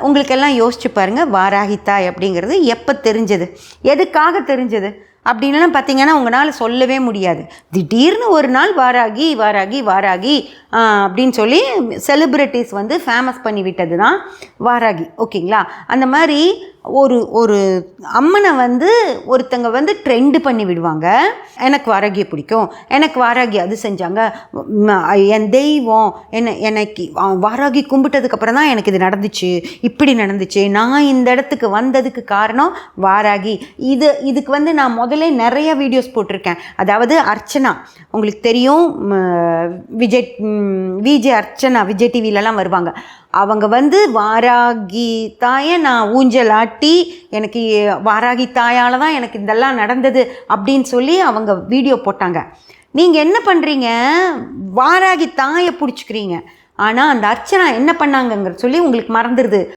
உங்களுக்கெல்லாம் யோசிச்சு பாருங்கள் வாராகித்தாய் அப்படிங்கிறது எப்போ தெரிஞ்சது? எதுக்காக தெரிஞ்சது? அப்படின்லாம் பார்த்தீங்கன்னா உங்களால் சொல்லவே முடியாது. திடீர்னு ஒரு நாள் வாராகி வாராகி வாராகி அப்படின்னு சொல்லி செலிப்ரிட்டிஸ் வந்து ஃபேமஸ் பண்ணி விட்டது தான் வாராகி. ஓகேங்களா? அந்த மாதிரி ஒரு ஒரு அம்மனை வந்து ஒருத்தங்க வந்து ட்ரெண்டு பண்ணி விடுவாங்க. எனக்கு வாராகியை பிடிக்கும். எனக்கு வாராகி அது செஞ்சாங்க. என் தெய்வம் என்ன எனக்கு வாராகி கும்பிட்டதுக்கப்புறம் தான் எனக்கு இது நடந்துச்சு. இப்படி நடந்துச்சு. நான் இந்த இடத்துக்கு வந்ததுக்கு காரணம் வாராகி. இது இதுக்கு வந்து நான் முதல் முதல்ல நிறைய வீடியோஸ் போட்டிருக்கேன். அதாவது அர்ச்சனா உங்களுக்கு தெரியும் விஜய் விஜே அர்ச்சனா விஜய் டிவிலலாம் வருவாங்க. அவங்க வந்து வாராகி தாயை நான் ஊஞ்சல் ஆட்டி எனக்கு வாராகி தாயால் தான் எனக்கு இதெல்லாம் நடந்தது அப்படின்னு சொல்லி அவங்க வீடியோ போட்டாங்க. நீங்கள் என்ன பண்ணுறீங்க வாராகி தாயை பிடிச்சிக்கிறீங்க. ஆனால் அந்த அர்ச்சனா என்ன பண்ணாங்கங்கிற சொல்லி உங்களுக்கு மறந்துடுது